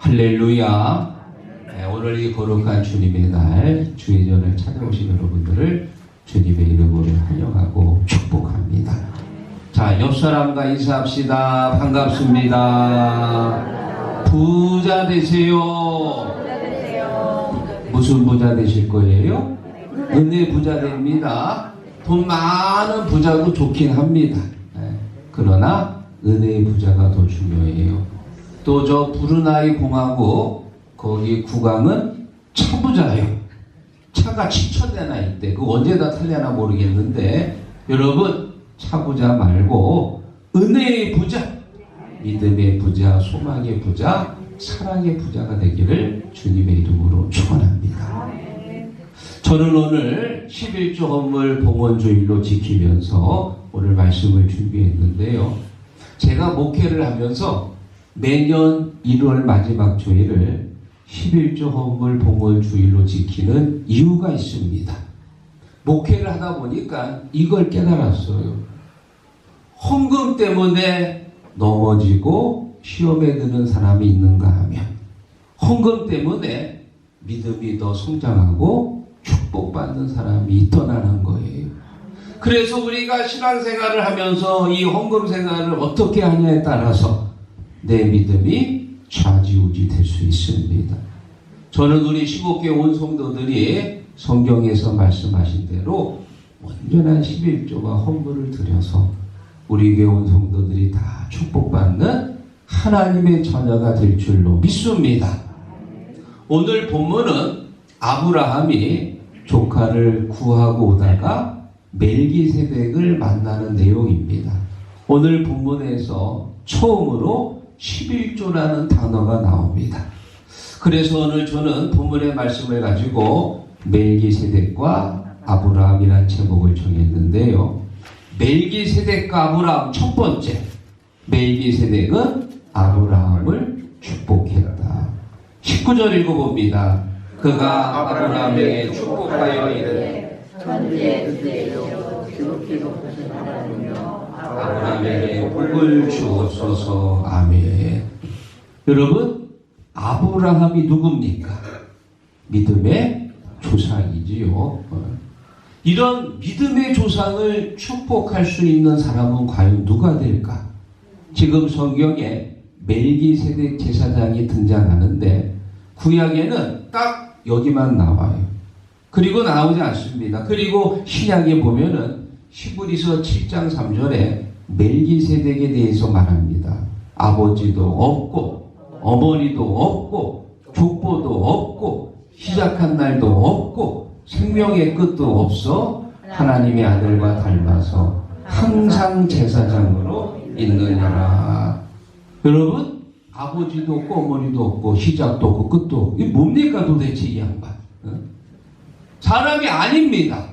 할렐루야. 네, 오늘 이 거룩한 주님의 날 주의 전을 찾아오신 여러분들을 주님의 이름으로 환영하고 축복합니다. 자, 옆 사람과 인사합시다. 반갑습니다. 부자 되세요. 무슨 부자 되실 거예요? 은혜 부자 됩니다. 돈 많은 부자도 좋긴 합니다. 네, 그러나 은혜의 부자가 더 중요해요. 또저 부르나이 공화국 거기 국왕은 차부자예요. 차가 7천 대나 있대. 그 언제 다 탈려나 모르겠는데 여러분 차부자 말고 은혜의 부자, 믿음의 부자, 소망의 부자, 사랑의 부자가 되기를 주님의 이름으로 축원합니다. 저는 오늘 11조 헌물 봉헌주일로 지키면서 오늘 말씀을 준비했는데요. 제가 목회를 하면서 매년 1월 마지막 주일을 11조 헌물 봉헌 주일로 지키는 이유가 있습니다. 목회를 하다 보니까 이걸 깨달았어요. 헌금 때문에 넘어지고 시험에 드는 사람이 있는가 하면 헌금 때문에 믿음이 더 성장하고 축복받는 사람이 있더라는 거예요. 그래서 우리가 신앙생활을 하면서 이 헌금 생활을 어떻게 하냐에 따라서 내 믿음이 좌지우지 될 수 있습니다. 저는 우리 15개 온 성도들이 성경에서 말씀하신 대로 온전한 11조와 헌물을 드려서 우리 교회 온 성도들이 다 축복받는 하나님의 자녀가 될 줄로 믿습니다. 오늘 본문은 아브라함이 조카를 구하고 오다가 멜기세덱을 만나는 내용입니다. 오늘 본문에서 처음으로 11조라는 단어가 나옵니다. 그래서 오늘 저는 본문의 말씀을 가지고 멜기세덱과 아브라함이라는 제목을 정했는데요. 멜기세덱과 아브라함 첫 번째 멜기세덱은 아브라함을 축복했다. 19절 읽어봅니다. 그가 아브라함에게 축복하여 이르되 아브라함에게 복을 주옵소서 아멘. 여러분 아브라함이 누굽니까? 믿음의 조상이지요. 어. 이런 믿음의 조상을 축복할 수 있는 사람은 과연 누가 될까? 지금 성경에 멜기세덱 제사장이 등장하는데 구약에는 딱 여기만 나와요. 그리고 나오지 않습니다. 그리고 신약에 보면은 히브리서 7장 3절에 멜기세덱에 대해서 말합니다. 아버지도 없고 어머니도 없고 족보도 없고 시작한 날도 없고 생명의 끝도 없어 하나님의 아들과 닮아서 항상 제사장으로 있느냐라. 여러분 아버지도 없고 어머니도 없고 시작도 없고 끝도 없고 이게 뭡니까 도대체 이 양반? 어? 사람이 아닙니다.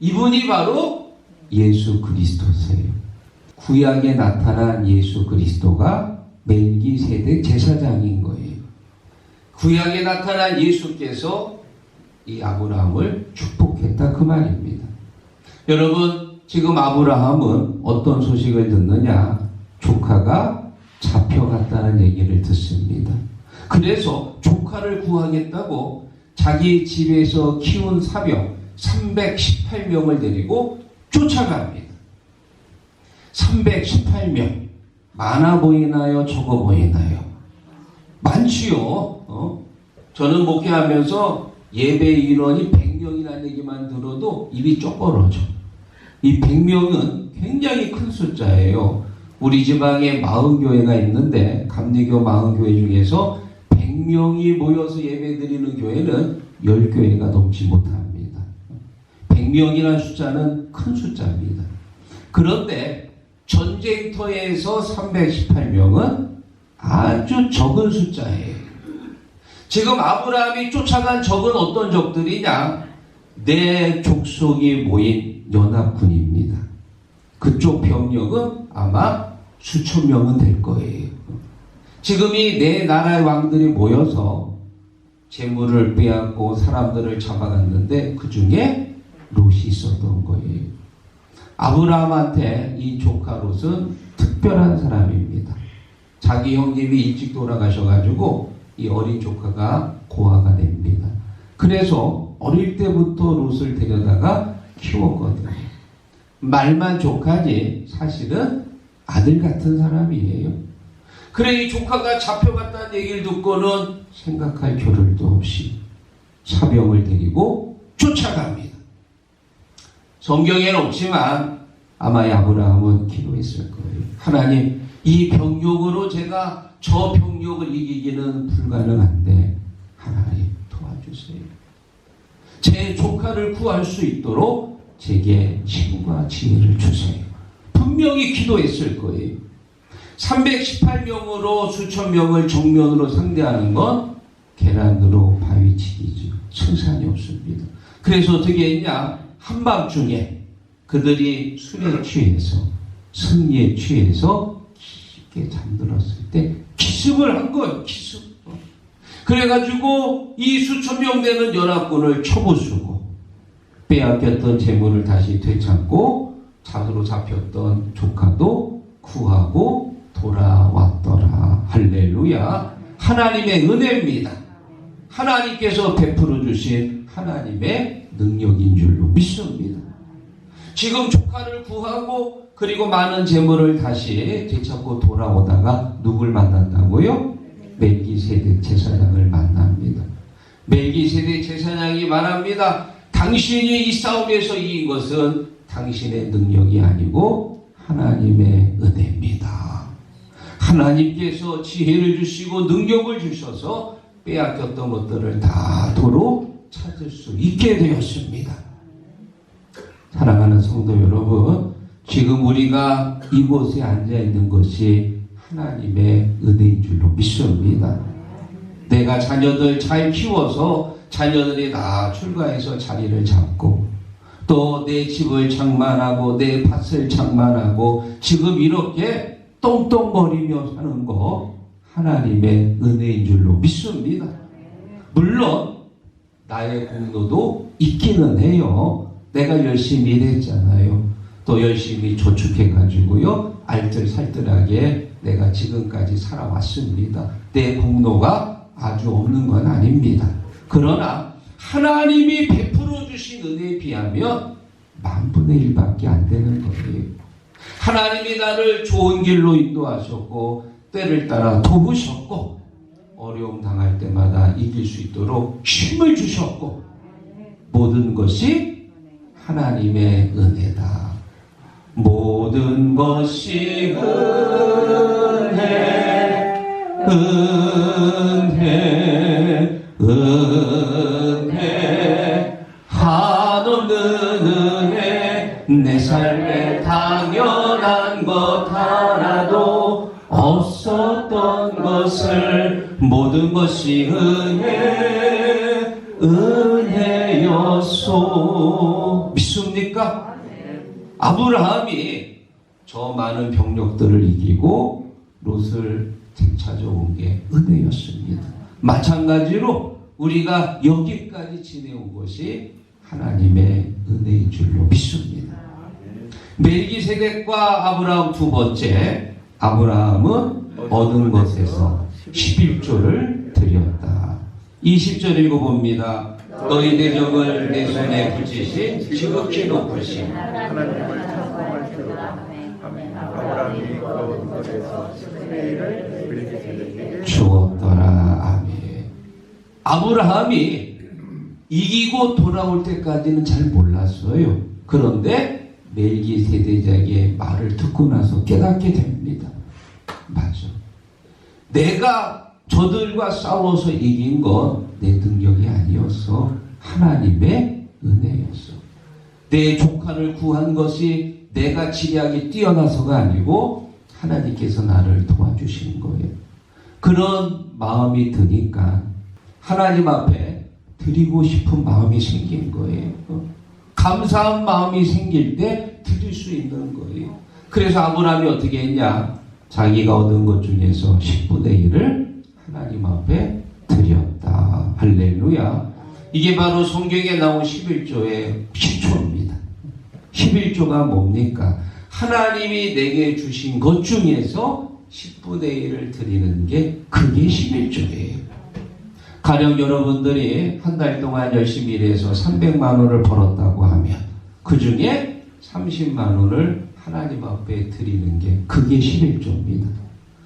이분이 바로 예수 그리스도세요. 구약에 나타난 예수 그리스도가 멜기세덱 제사장인 거예요. 구약에 나타난 예수께서 이 아브라함을 축복했다 그 말입니다. 여러분 지금 아브라함은 어떤 소식을 듣느냐? 조카가 잡혀갔다는 얘기를 듣습니다. 그래서 조카를 구하겠다고 자기 집에서 키운 사병 318명을 데리고 쫓아갑니다. 318명. 많아 보이나요? 적어 보이나요? 많지요. 어? 저는 목회하면서 예배 인원이 100명이라는 얘기만 들어도 입이 쪼그러져. 이 100명은 굉장히 큰 숫자예요. 우리 지방에 40교회가 있는데 감리교 40교회 중에서 100명이 모여서 예배 드리는 교회는 10교회가 넘지 못합니다. 100명이라는 숫자는 큰 숫자입니다. 그런데 전쟁터에서 318명은 아주 적은 숫자예요. 지금 아브라함이 쫓아간 적은 어떤 적들이냐? 내 족속이 모인 연합군입니다. 그쪽 병력은 아마 수천 명은 될 거예요. 지금이 네 나라의 왕들이 모여서 재물을 빼앗고 사람들을 잡아갔는데 그 중에 롯이 있었던 거예요. 아브라함한테 이 조카 롯은 특별한 사람입니다. 자기 형님이 일찍 돌아가셔가지고 이 어린 조카가 고아가 됩니다. 그래서 어릴 때부터 롯을 데려다가 키웠거든요. 말만 조카지 사실은 아들 같은 사람이에요. 그래 이 조카가 잡혀갔다는 얘기를 듣고는 생각할 겨를도 없이 사병을 데리고 쫓아갑니다. 성경에는 없지만 아마 아브라함은 기도했을 거예요. 하나님 이 병력으로 제가 저 병력을 이기기는 불가능한데 하나님 도와주세요. 제 조카를 구할 수 있도록 제게 힘과 지혜를 주세요. 분명히 기도했을 거예요. 318명으로 수천 명을 정면으로 상대하는 건 계란으로 바위치기죠. 승산이 없습니다. 그래서 어떻게 했냐? 한밤중에 그들이 술에 취해서 승리에 취해서 깊게 잠들었을 때 기습을 한 거예요. 기습. 그래가지고 이 수천 명 되는 연합군을 쳐부수고 빼앗겼던 재물을 다시 되찾고 잡으로 잡혔던 조카도 구하고 돌아왔더라. 할렐루야. 하나님의 은혜입니다. 하나님께서 베풀어 주신 하나님의 능력인 줄로 믿습니다. 지금 조카를 구하고 그리고 많은 재물을 다시 되찾고 돌아오다가 누굴 만난다고요? 멜기세덱 제사장을 만납니다. 멜기세덱 제사장이 말합니다. 당신이 이 싸움에서 이긴 것은 당신의 능력이 아니고 하나님의 은혜입니다. 하나님께서 지혜를 주시고 능력을 주셔서 빼앗겼던 것들을 다 도로 찾을 수 있게 되었습니다. 사랑하는 성도 여러분, 지금 우리가 이곳에 앉아 있는 것이 하나님의 은혜인 줄로 믿습니다. 내가 자녀들 잘 키워서 자녀들이 다 출가해서 자리를 잡고 또 내 집을 장만하고 내 밭을 장만하고 지금 이렇게 똥똥거리며 사는 거 하나님의 은혜인 줄로 믿습니다. 물론 나의 공로도 있기는 해요. 내가 열심히 일했잖아요. 또 열심히 저축해가지고요. 알뜰살뜰하게 내가 지금까지 살아왔습니다. 내 공로가 아주 없는 건 아닙니다. 그러나 하나님이 베풀어 주신 은혜에 비하면 만분의 일밖에 안 되는 거예요. 하나님이 나를 좋은 길로 인도하셨고 때를 따라 도우셨고 어려움 당할 때마다 이길 수 있도록 힘을 주셨고 모든 것이 하나님의 은혜다. 모든 것이 은혜, 은혜, 은혜, 한없는 은혜, 내 삶에 당연한 것 하나도 없었던 것을 모든 것이 은혜, 은혜였소. 믿습니까? 아브라함이 저 많은 병력들을 이기고 롯을 되찾아온 게 은혜였습니다. 마찬가지로 우리가 여기까지 지내온 것이 하나님의 은혜인 줄로 믿습니다. 멜기세덱과 아브라함 두 번째 아브라함은 얻은 것에서 11조를 드렸다. 20절 읽어봅니다. 너희 대적을 내 손에 붙이신 지극히 높으신 하나님을 찬송할 때로다. 아브라함이 그 얻은 것에서 10분의 1을 멜기세덱에게 주었더라. 아멘. 아브라함이 이기고 돌아올 때까지는 잘 몰랐어요. 그런데 멜기세대작의 말을 듣고 나서 깨닫게 됩니다. 맞아. 내가 저들과 싸워서 이긴 건 내 능력이 아니었어. 하나님의 은혜였어. 내 조카를 구한 것이 내가 지략이 뛰어나서가 아니고 하나님께서 나를 도와주신 거예요. 그런 마음이 드니까 하나님 앞에 드리고 싶은 마음이 생긴 거예요. 어? 감사한 마음이 생길 때 드릴 수 있는 거예요. 그래서 아브라함이 어떻게 했냐? 자기가 얻은 것 중에서 10분의 1을 하나님 앞에 드렸다. 할렐루야. 이게 바로 성경에 나온 11조의 10조입니다. 11조가 뭡니까? 하나님이 내게 주신 것 중에서 10분의 1을 드리는 게 그게 11조예요. 가령 여러분들이 한 달 동안 열심히 일해서 300만 원을 벌었다고 그 중에 30만 원을 하나님 앞에 드리는 게 그게 11조입니다.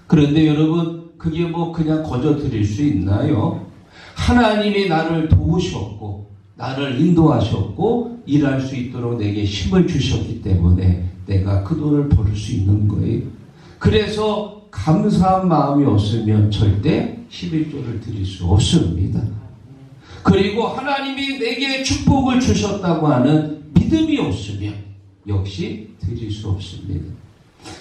그런데 여러분 그게 뭐 그냥 거저 드릴 수 있나요? 하나님이 나를 도우셨고 나를 인도하셨고 일할 수 있도록 내게 힘을 주셨기 때문에 내가 그 돈을 벌을 수 있는 거예요. 그래서 감사한 마음이 없으면 절대 11조를 드릴 수 없습니다. 그리고 하나님이 내게 축복을 주셨다고 하는 믿음이 없으면 역시 드릴 수 없습니다.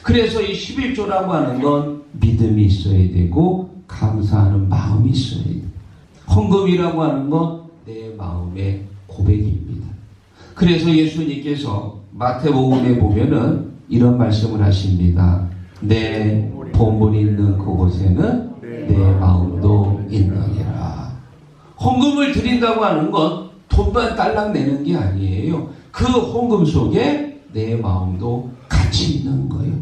그래서 이 11조라고 하는 건 믿음이 있어야 되고 감사하는 마음이 있어야 돼요. 헌금이라고 하는 건 내 마음의 고백입니다. 그래서 예수님께서 마태복음에 보면은 이런 말씀을 하십니다. 내 보물이 있는 그곳에는 내 마음도 있느니라. 헌금을 드린다고 하는 건 돈만 딸랑 내는 게 아니에요. 그 헌금 속에 내 마음도 같이 있는 거예요.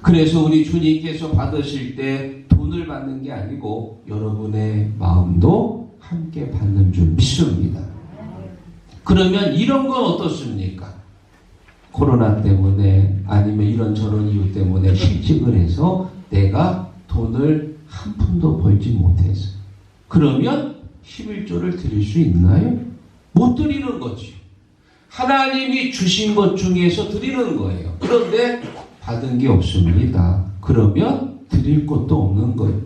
그래서 우리 주님께서 받으실 때 돈을 받는 게 아니고 여러분의 마음도 함께 받는 줄 믿습니다. 그러면 이런 건 어떻습니까? 코로나 때문에 아니면 이런저런 이유 때문에 실직을 해서 내가 돈을 한 푼도 벌지 못해서 그러면 11조를 드릴 수 있나요? 못 드리는 거지. 하나님이 주신 것 중에서 드리는 거예요. 그런데 받은 게 없습니다. 그러면 드릴 것도 없는 거예요.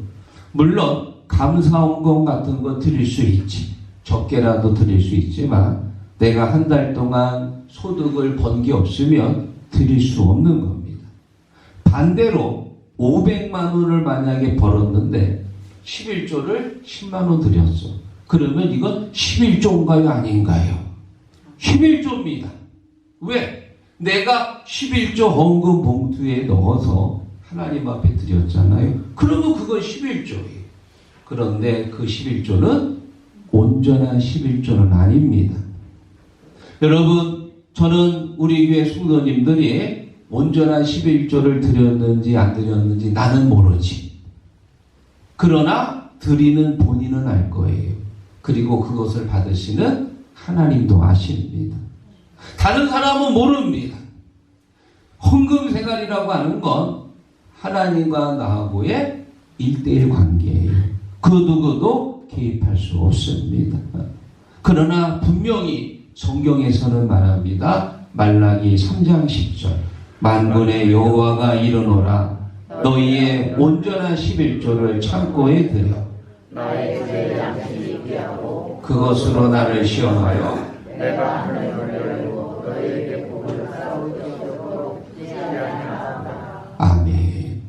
물론 감사원금 같은 거 드릴 수 있지. 적게라도 드릴 수 있지만 내가 한 달 동안 소득을 번 게 없으면 드릴 수 없는 겁니다. 반대로 500만 원을 만약에 벌었는데 11조를 10만 원 드렸어. 그러면 이건 11조인가요? 아닌가요? 11조입니다. 왜? 내가 11조 헌금 봉투에 넣어서 하나님 앞에 드렸잖아요. 그러면 그건 11조예요. 그런데 그 11조는 온전한 11조는 아닙니다. 여러분, 저는 우리 교회 성도님들이 온전한 11조를 드렸는지 안 드렸는지 나는 모르지. 그러나 드리는 본인은 알 거예요. 그리고 그것을 받으시는 하나님도 아십니다. 다른 사람은 모릅니다. 헌금 생활이라고 하는 건 하나님과 나하고의 일대일 관계예요. 그 누구도 개입할 수 없습니다. 그러나 분명히 성경에서는 말합니다. 말라기 3장 10절 만군의 여호와가 이르노라 너희의 온전한 11조를 창고에 들여 나의 제 양식이 있고 그것으로 나를 시험하여 내가 하는 열고 너희에게 복을 것이도록 아멘.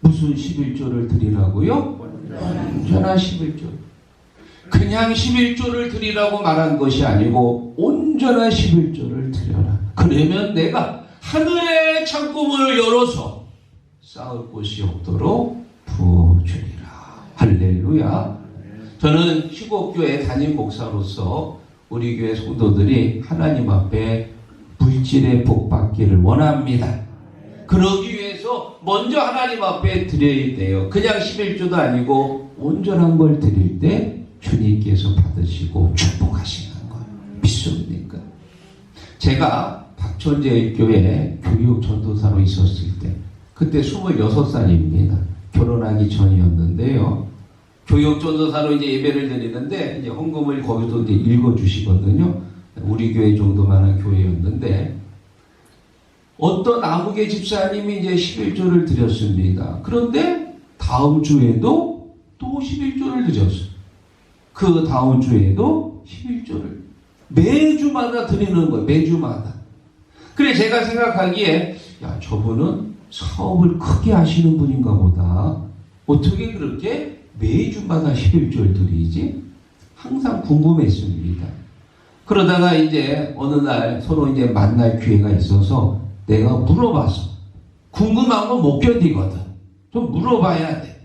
무슨 11조를 드리라고요? 온전한 11조. 그냥 11조를 드리라고 말한 것이 아니고 온전한 11조를 드려라. 그러면 내가 하늘의 창고문을 열어서 쌓을 곳이 없도록 부어주리라. 할렐루야. 저는 시곡교회 담임 목사로서 우리 교회 성도들이 하나님 앞에 물질의 복 받기를 원합니다. 그러기 위해서 먼저 하나님 앞에 드려야 돼요. 그냥 11조도 아니고 온전한 걸 드릴 때 주님께서 받으시고 축복하시는 거예요. 믿습니까? 제가 박천재 교회 교육 전도사로 있었을 때 그때 26살입니다. 결혼하기 전이었는데요. 교육 전도사로 이제 예배를 드리는데 이제 헌금을 거기도 이제 읽어 주시거든요. 우리 교회 정도만한 교회였는데 어떤 아무개 집사님이 이제 11조를 드렸습니다. 그런데 다음 주에도 또 11조를 드렸어요. 그 다음 주에도 11조를 매주마다 드리는 거예요. 매주마다. 그래 제가 생각하기에 야 저분은 사업을 크게 하시는 분인가 보다. 어떻게 그렇게 매주마다 11조를 드리지? 항상 궁금했습니다. 그러다가 이제 어느 날 서로 이제 만날 기회가 있어서 내가 물어봤어. 궁금한 건 못 견디거든. 좀 물어봐야 돼.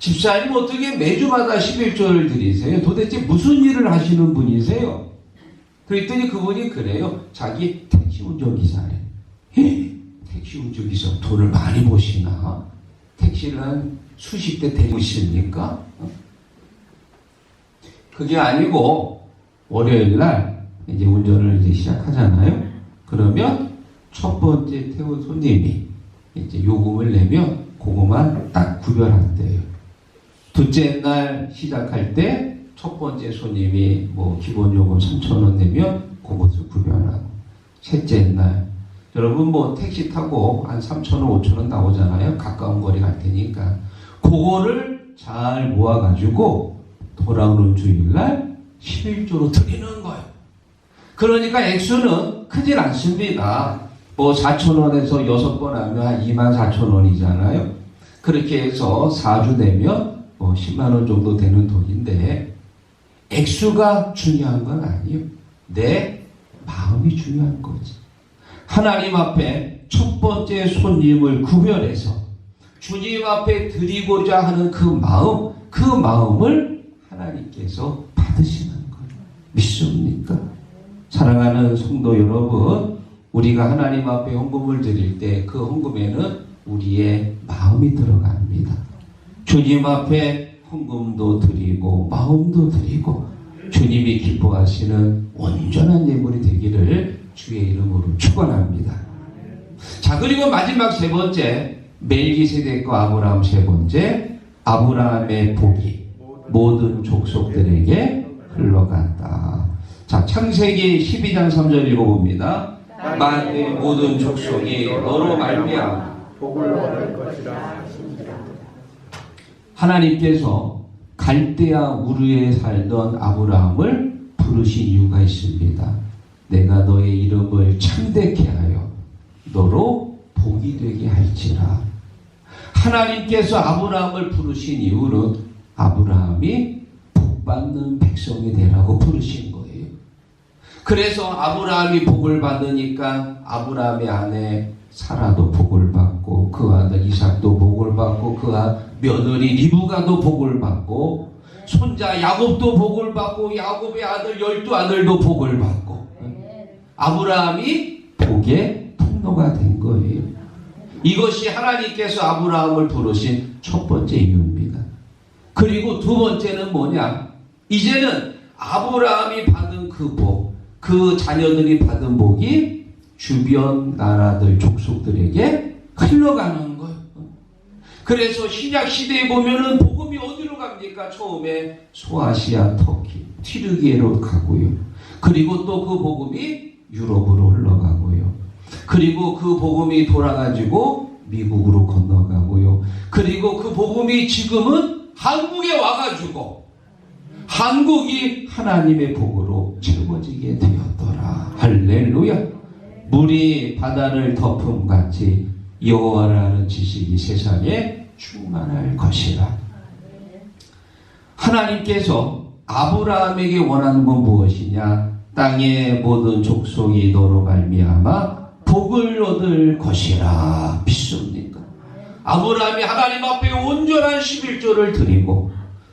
집사님 어떻게 매주마다 11조를 드리세요? 도대체 무슨 일을 하시는 분이세요? 그랬더니 그분이 그래요. 자기 택시 운전기사래. 택시 운전기사 돈을 많이 버시나? 택시를 한 수십 대 대고 있습니까? 어? 그게 아니고 월요일 날 이제 운전을 이제 시작하잖아요. 그러면 첫 번째 태운 손님이 이제 요금을 내면 그거만 딱 구별한대요. 둘째 날 시작할 때 첫 번째 손님이 뭐 기본 요금 3,000원 내면 그것을 구별하고 셋째 날 여러분 뭐 택시 타고 한 3,000원, 5,000원 나오잖아요. 가까운 거리 갈 테니까 그거를 잘 모아가지고 돌아오는 주일날 11조로 드리는 거예요. 그러니까 액수는 크질 않습니다. 뭐 4,000원에서 6번 하면 한 2만 4,000원이잖아요. 그렇게 해서 4주 되면 뭐 10만 원 정도 되는 돈인데 액수가 중요한 건 아니에요. 내 마음이 중요한 거지. 하나님 앞에 첫 번째 손님을 구별해서 주님 앞에 드리고자 하는 그 마음, 그 마음을 하나님께서 받으시는 거예요. 믿습니까? 사랑하는 성도 여러분, 우리가 하나님 앞에 헌금을 드릴 때 그 헌금에는 우리의 마음이 들어갑니다. 주님 앞에 헌금도 드리고 마음도 드리고 주님이 기뻐하시는 온전한 예물이 되기를 주의 이름으로 축원합니다. 자 그리고 마지막 세 번째 멜기세덱과 아브라함 세 번째 아브라함의 복이 모든 족속들에게 흘러간다. 자 창세기 12장 3절 읽어봅니다. 만의 모든 족속이 너로 말미암아 복을 얻을 것이라 하나님께서 갈대아 우르에 살던 아브라함을 부르신 이유가 있습니다. 내가 너의 이름을 창대케 하여 너로 복이 되게 할지라. 하나님께서 아브라함을 부르신 이유는 아브라함이 복받는 백성이 되라고 부르신 거예요. 그래서 아브라함이 복을 받으니까 아브라함의 아내 사라도 복을 받고 그 아들 이삭도 복을 받고 그 아- 며느리 리브가도 복을 받고 손자 야곱도 복을 받고 야곱의 아들 열두 아들도 복을 받고 아브라함이 복의 통로가 된. 이것이 하나님께서 아브라함을 부르신 첫 번째 이유입니다. 그리고 두 번째는 뭐냐? 이제는 아브라함이 받은 그 복, 그 자녀들이 받은 복이 주변 나라들 족속들에게 흘러가는 거예요. 그래서 신약 시대에 보면은 복음이 어디로 갑니까? 처음에 소아시아, 터키, 튀르기에로 가고요. 그리고 또 그 복음이 유럽으로 흘러가고요. 그리고 그 복음이 돌아가지고 미국으로 건너가고요. 그리고 그 복음이 지금은 한국에 와가지고 한국이 하나님의 복으로 채워지게 되었더라. 할렐루야. 물이 바다를 덮음 같이 여호와를 아는 지식이 세상에 충만할 것이라. 하나님께서 아브라함에게 원하는 건 무엇이냐? 땅의 모든 족속이 너로 말미암아 복을 얻을 것이라 믿습니까? 아브라함이 하나님 앞에 온전한 11조를 드리고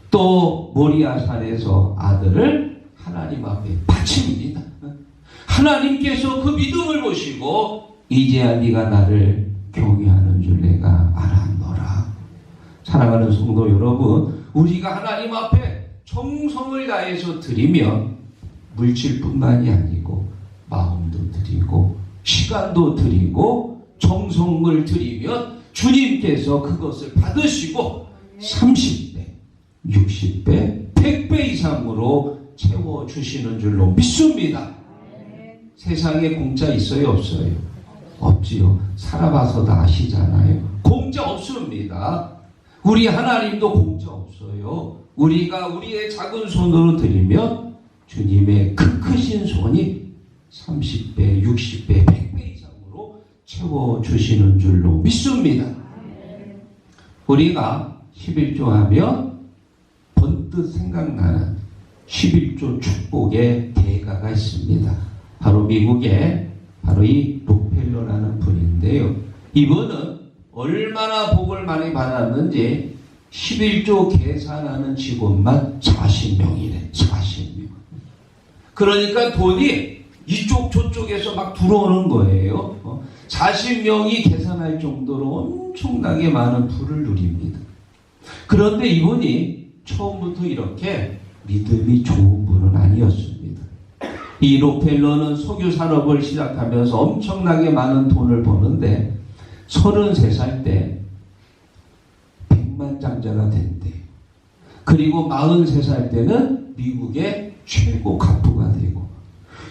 또 모리아산에서 아들을 하나님 앞에 바칩니다. 하나님께서 그 믿음을 보시고 이제야 네가 나를 경외하는 줄 내가 알았노라. 사랑하는 성도 여러분, 우리가 하나님 앞에 정성을 다해서 드리면 물질뿐만이 아니고 마음도 드리고 시간도 드리고 정성을 드리면 주님께서 그것을 받으시고 30배, 60배, 100배 이상으로 채워 주시는 줄로 믿습니다. 세상에 공짜 있어요, 없어요? 없지요. 살아봐서 다 아시잖아요. 공짜 없습니다. 우리 하나님도 공짜 없어요. 우리가 우리의 작은 손으로 드리면 주님의 큰 크신 손이 30배, 60배, 100배 이상으로 채워주시는 줄로 믿습니다. 우리가 11조 하면 번뜩 생각나는 11조 축복의 대가가 있습니다. 바로 미국의 바로 이 록펠러라는 분인데요. 이분은 얼마나 복을 많이 받았는지 11조 계산하는 직원만 40명이래. 40명. 그러니까 돈이 이쪽 저쪽에서 막 들어오는 거예요. 어? 40명이 계산할 정도로 엄청나게 많은 부를 누립니다. 그런데 이분이 처음부터 이렇게 믿음이 좋은 분은 아니었습니다. 이 로펠러는 석유 산업을 시작하면서 엄청나게 많은 돈을 버는데 33살 때 백만장자가 된대요. 그리고 43살 때는 미국의 최고 갑부가 되고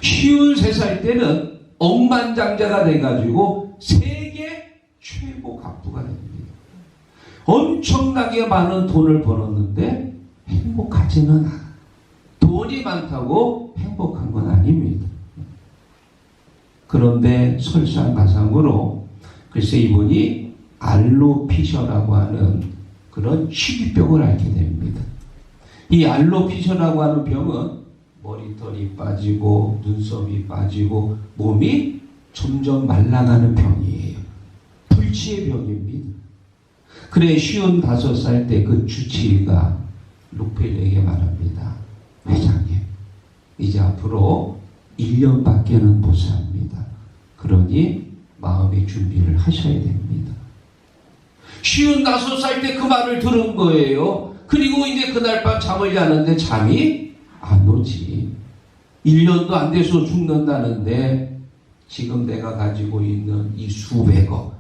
53살 때는 억만장자가 돼가지고 세계 최고 갑부가 됩니다. 엄청나게 많은 돈을 벌었는데 행복하지는 않아. 돈이 많다고 행복한 건 아닙니다. 그런데 설상가상으로 글쎄 이분이 알로피셔라고 하는 그런 희귀병을 앓게 됩니다. 이 알로피셔라고 하는 병은 머리털이 빠지고 눈썹이 빠지고 몸이 점점 말라가는 병이에요. 불치의 병입니다. 그래 쉬운 다섯 살 때 그 주치의가 루펠에게 말합니다. 회장님, 이제 앞으로 1년밖에는 못 삽니다. 그러니 마음의 준비를 하셔야 됩니다. 쉬운 다섯 살 때 그 말을 들은 거예요. 그리고 이제 그날 밤 잠을 자는데 잠이 안 오지. 1년도 안 돼서 죽는다는데 지금 내가 가지고 있는 이 수백억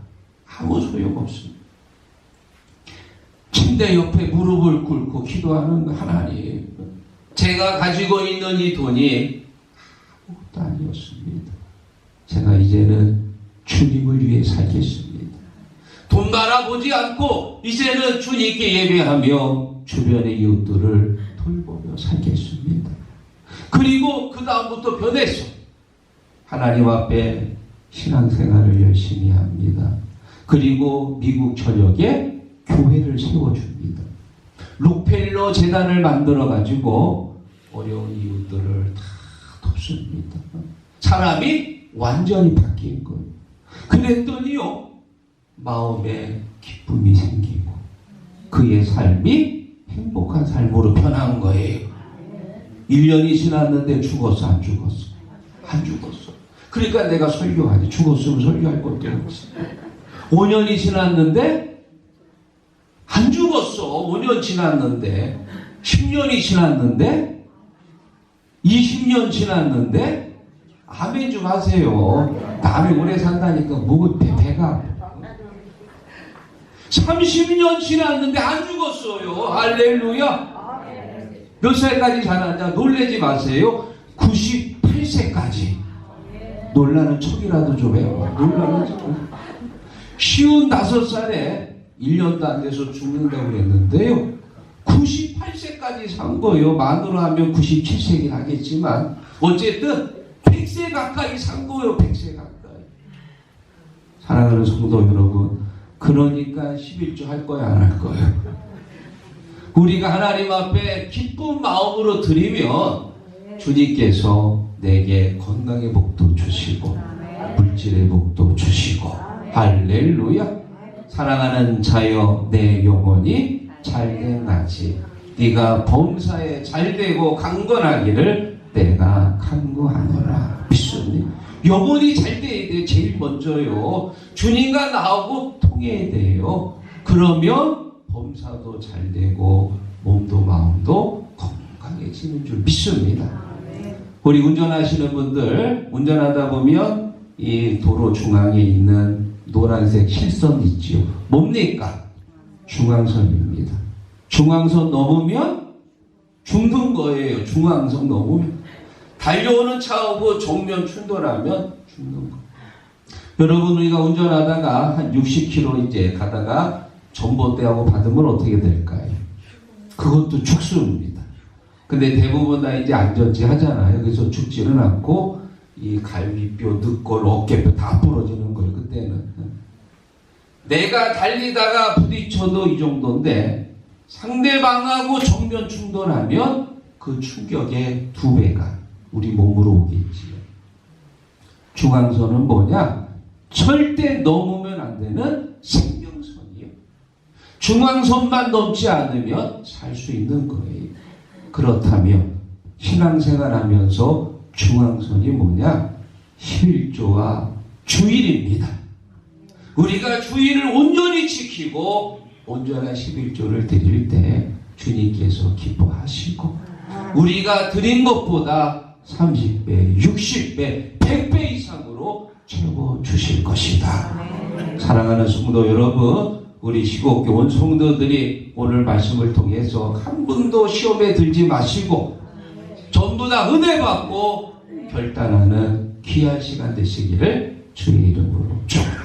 아무 소용없습니다. 침대 옆에 무릎을 꿇고 기도하는 하나님. 제가 가지고 있는 이 돈이 아무것도 아니었습니다. 제가 이제는 주님을 위해 살겠습니다. 돈 바라보지 않고 이제는 주님께 예배하며 주변의 이웃들을 돌보며 살겠습니다. 그리고 그 다음부터 변했어. 하나님 앞에 신앙생활을 열심히 합니다. 그리고 미국 전역에 교회를 세워줍니다. 록펠러 재단을 만들어 가지고 어려운 이웃들을 다 돕습니다. 사람이 완전히 바뀐 거예요. 그랬더니요, 마음에 기쁨이 생기고 그의 삶이 행복한 삶으로 변한 거예요. 1년이 지났는데 죽었어, 안 죽었어? 안 죽었어. 그러니까 내가 설교하지. 죽었으면 설교할 것도 없어. 5년이 지났는데 안 죽었어. 5년 지났는데 10년이 지났는데 20년 지났는데 아멘 좀 하세요. 남이 오래 산다니까 목은 배, 배가 30년 지났는데 안 죽었어요. 할렐루야. 몇 살까지 자랐냐? 놀래지 마세요. 98세까지. 놀라는 척이라도 좀 해요. 놀라는 척. 쉬운 다섯 살에 1년도 안 돼서 죽는다고 그랬는데요. 98세까지 산 거예요. 만으로 하면 97세긴 하겠지만 어쨌든 100세 가까이 산 거예요. 100세 가까이. 사랑하는 성도 여러분, 그러니까 11조 할 거야 안 할 거예요? 우리가 하나님 앞에 기쁜 마음으로 드리면 주님께서 내게 건강의 복도 주시고 물질의 복도 주시고 할렐루야. 사랑하는 자여 내 영혼이 잘된 나지 네가 범사에 잘되고 강건하기를 내가 간구하노라. 믿습니 영혼이 잘 돼야 돼. 제일 먼저요 주님과 나하고 통해야 돼요 그러면 범사도 잘 되고 몸도 마음도 건강해지는 줄 믿습니다. 우리 운전하시는 분들 운전하다 보면 이 도로 중앙에 있는 노란색 실선 있지요. 뭡니까? 중앙선입니다. 중앙선 넘으면 죽는 거예요. 중앙선 넘으면 달려오는 차하고 정면 충돌하면 죽는 거. 여러분 우리가 운전하다가 한 60km 이제 가다가 전봇대하고 받으면 어떻게 될까요? 그것도 죽습니다. 근데 대부분 다 이제 안전지 하잖아요. 그래서 죽지는 않고 이 갈비뼈, 늑골, 어깨뼈 다 부러지는 거예요. 그때는 내가 달리다가 부딪혀도 이 정도인데 상대방하고 정면 충돌하면 그 충격의 두 배가 우리 몸으로 오겠지요. 중앙선은 뭐냐? 절대 넘으면 안 되는 생명선이요. 중앙선만 넘지 않으면 살 수 있는 거예요. 그렇다면 신앙생활 하면서 중앙선이 뭐냐? 11조와 주일입니다. 우리가 주의를 온전히 지키고 온전한 11조를 드릴 때 주님께서 기뻐하시고 우리가 드린 것보다 30배, 60배, 100배 이상으로 채워 주실 것이다. 사랑하는 성도 여러분, 우리 시곡교 온 성도들이 오늘 말씀을 통해서 한 분도 시험에 들지 마시고 전부 다 은혜 받고 결단하는 귀한 시간 되시기를 주의 이름으로 축복합니다.